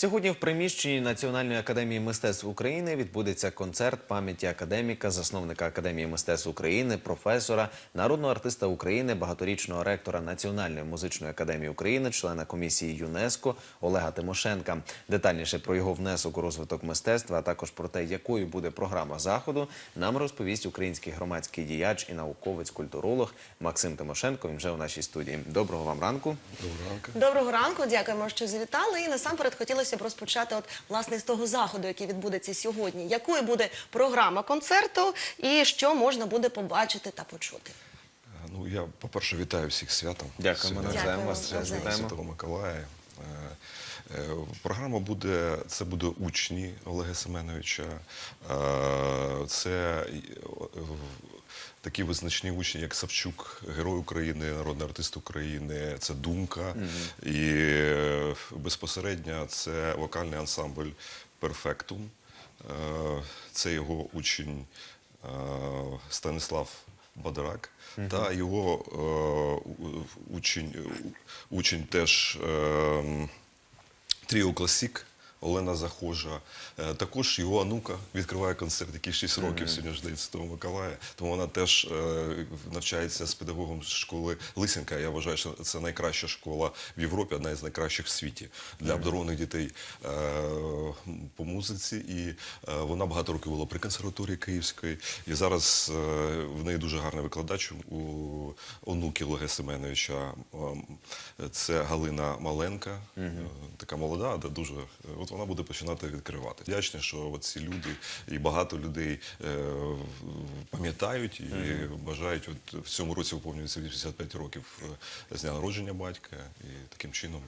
Сьогодні в приміщенні Національної академії мистецтв України відбудеться концерт пам'яті академіка, засновника Академії мистецтв України, професора, народного артиста України, багаторічного ректора Національної музичної академії України, члена комісії ЮНЕСКО Олега Тимошенка. Детальніше про його внесок у розвиток мистецтва, а також про те, якою буде програма заходу, нам розповість український громадський діяч і науковець, культуролог Максим Тимошенко. Він вже у нашій студії. Доброго вам ранку. Доброго ранку, Доброго ранку. дякуємо, що завітали. І насамперед хотілося б розпочати от власне з того заходу, який відбудеться сьогодні. Якою буде програма концерту і що можна буде побачити та почути? Ну, я, по-перше, вітаю всіх святом. Дякую. Дякую. Дякую. Дякую. Дякую, Дякую. Святого Миколая. Е, е, Програма буде, це буде учні Олега Семеновича. Е, Це такі визначні учні, як Савчук, Герой України, народний артист України, це Думка. І безпосередньо це вокальний ансамбль Перфектум. Це його учень Станислав Бадарак та його учень, учень теж е, Тріо Класік Олена Захожа. Е, Також його онука відкриває концерт, який 6 років сьогодні ж День Святого Миколая. Тому вона теж е, навчається з педагогом школи Лисенка. Я вважаю, що це найкраща школа в Європі, одна із найкращих в світі для обдарованих дітей е, по музиці. І вона багато років була при консерваторії Київської. І зараз в неї дуже гарний викладач у онуки Олега Семеновича. Ем, Це Галина Маленка, така молода, дуже от вона буде починати відкривати. Вдячний, що ці люди і багато людей е, пам'ятають і бажають. От в цьому році виповнюється 85 років е, з дня народження батька, і таким чином.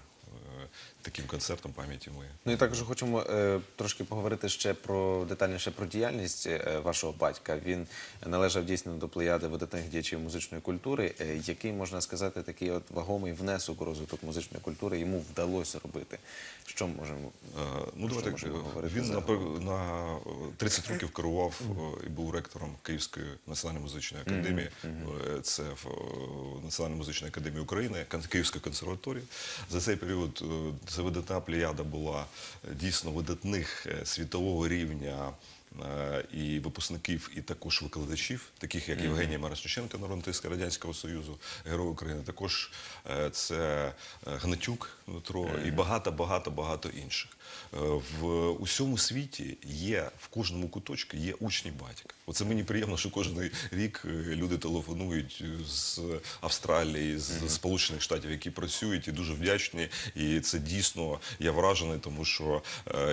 Е, Таким концертом пам'яті ми Ну і також хочемо е, трошки поговорити ще про детальніше про діяльність е, вашого батька. Він належав дійсно до плеяди видатних діячів музичної культури. Е, який можна сказати такий от вагомий внесок у розвиток музичної культури йому вдалося робити? Що можемо Е, Ну, що давайте можемо говорити він загалом? напев- на е, 30 років керував е, і був ректором Київської національної музичної академії. Е, Це в е, Національній музичній академії України, Київської консерваторії. За цей період е, це видатна плеяда була е, дійсно видатних е, світового рівня. Е, І випускників, і також викладачів, таких як Євгеній Марасниченко, народний Радянського Союзу, Герой України. Також е, це е, Гнатюк Дмитро і багато, багато, багато інших. В усьому світі є в кожному куточку є учні батька. Оце мені приємно, що кожен рік люди телефонують з Австралії, з Сполучених Штатів, які працюють і дуже вдячні. І це дійсно я вражений, тому що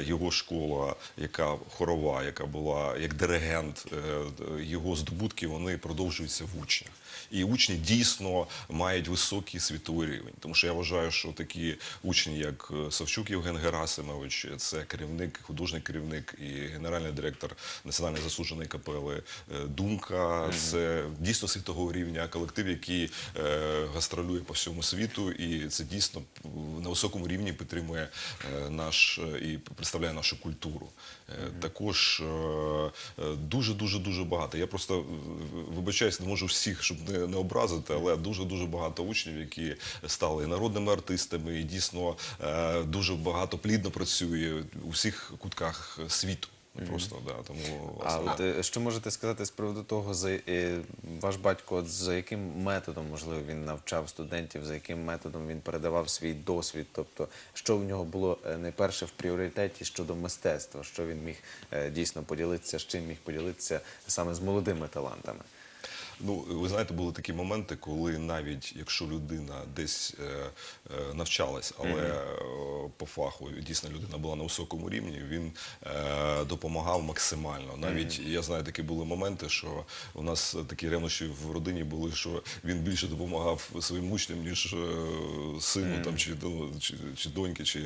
його школа, яка хорова, яка була як диригент, е, його здобутки вони продовжуються в учнях. І учні дійсно мають високий світовий рівень. Тому що я вважаю, що такі учні, як е, Савчук Євген Герасимович, це керівник, художній керівник і генеральний директор національної засудженої капели е, Думка. Це дійсно світового рівня колектив, який е, гастролює по всьому світу, і це дійсно на високому рівні підтримує наш і представляє нашу культуру. Також дуже дуже дуже багато. Я просто вибачаюсь, не можу всіх, щоб не, не образити, але дуже дуже багато учнів, які стали і народними артистами, і дійсно е, дуже багато плідно працює у всіх кутках світу. Просто да тому А от, е, що можете сказати з приводу того, за е, ваш батько, от, за яким методом можливо він навчав студентів, за яким методом він передавав свій досвід? Тобто, що в нього було найперше в пріоритеті щодо мистецтва, що він міг е, дійсно поділитися, з чим міг поділитися саме з молодими талантами? Ну, ви знаєте, були такі моменти, коли навіть якщо людина десь е, е, навчалась, але е, по фаху дійсно людина була на високому рівні, він е, допомагав максимально. Навіть я знаю, такі були моменти, що у нас такі ревнощі в родині були, що він більше допомагав своїм учням, ніж е, сину там чи, ну, чи, чи доньки, чи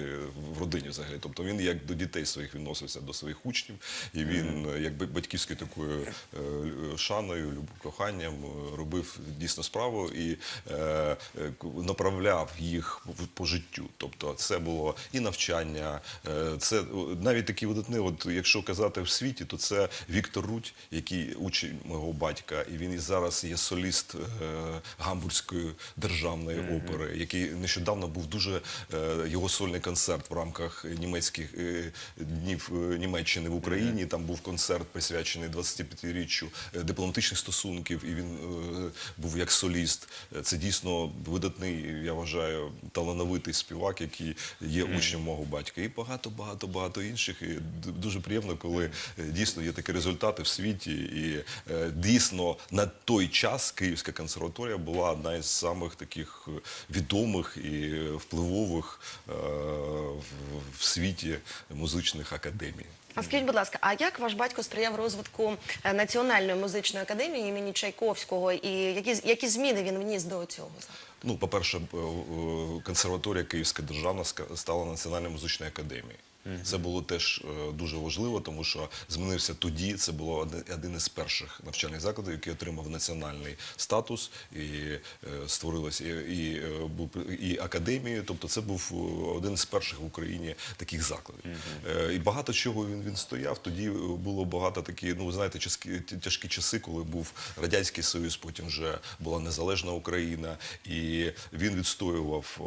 в родині взагалі. Тобто він як до дітей своїх відносився до своїх учнів, і він е, як би- батьківською такою е, шаною, любов, коханням бажанням е, робив дійсно справу і е, е, направляв їх по життю. Тобто, це було і навчання, е, це е, навіть такі видатні. От якщо казати в світі, то це Віктор Рудь, який учень мого батька, і він і зараз є соліст е, Гамбурзької державної опери, який нещодавно був дуже е, його сольний концерт в рамках німецьких е, днів е, Німеччини в Україні. Там був концерт присвячений 25-річчю е, дипломатичних стосунків, і він е, був як соліст. Це дійсно видатний, я вважаю, талановитий співак, який є учнем мого батька. І багато, багато, багато інших. І дуже приємно, коли е, дійсно є такі результати в світі. І е, дійсно на той час Київська консерваторія була одна із самих таких відомих і впливових е, в, в світі музичних академій. А скажіть, будь ласка, а як ваш батько сприяв розвитку е, Національної музичної академії імені Чайковського, і які, які зміни він вніс до цього? Ну, по-перше, б, е, е, консерваторія Київська державна стала Національною музичною академією. Це було теж е, дуже важливо, тому що змінився тоді. Це було один- із перших навчальних закладів, який отримав національний статус і е, створилося і, і, е, і академією. Тобто, це був один з перших в Україні таких закладів. І багато чого він, він стояв. Тоді було багато такі, ну ви знаєте, ті- тяжкі часи, коли був радянський союз, потім вже була незалежна Україна, і він відстоював.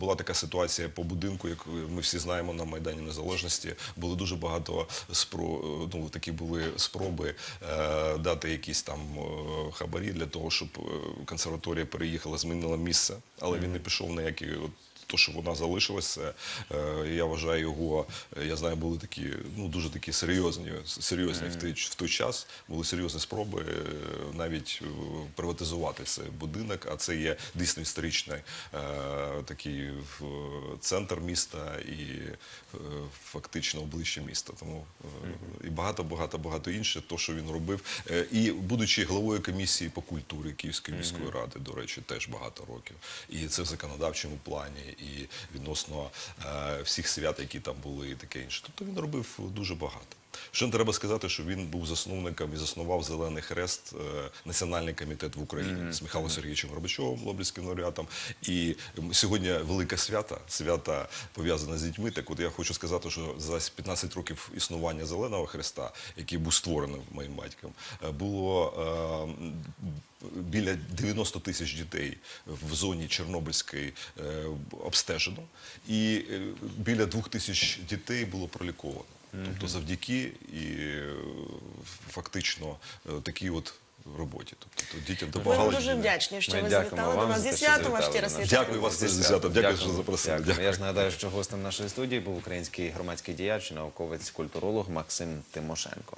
Була така ситуація по будинку, як ми всі знаємо на майдані Незалежності. були дуже багато спро, ну такі були спроби е, дати якісь там е, хабарі для того, щоб е, консерваторія переїхала, змінила місце, але він не пішов на які от. То, що вона залишилася, е, я вважаю його. е, Я знаю, були такі, ну дуже такі серйозні, серйозні в той в той час. Були серйозні спроби е, навіть приватизувати цей будинок. А це є дійсно історичний такий в- центр міста і фактично обличчя міста. Тому і багато, багато, багато інше, то що він робив. І будучи головою комісії по культурі Київської міської ради, до речі, теж багато років. І це в законодавчому плані, і відносно е, всіх свят, які там були, і таке інше. Тобто він робив дуже багато. Що треба сказати, що він був засновником і заснував Зелений Хрест, е, Національний комітет в Україні з Михайлом Сергійовичем Горбачовим, Лобрівським лауреатом. І сьогодні велика свята, свята пов'язана з дітьми. Так от я хочу сказати, що за 15 років існування Зеленого Хреста, який був створений моїм батьком, е, було е, біля 90 тисяч дітей в зоні Чорнобильської е, обстежено, і е, біля 2 тисяч дітей було проліковано. Тобто завдяки і е, фактично е, такій от роботі. Тобто то дітям допомагали. Ми дуже вдячні, що ви завітали до нас. Зі святом вас ще раз. Дякую вас Зі святом. Дякую, що запросили. Дякую. Я ж нагадаю, що гостем нашої студії був український громадський діяч, науковець, культуролог Максим Тимошенко.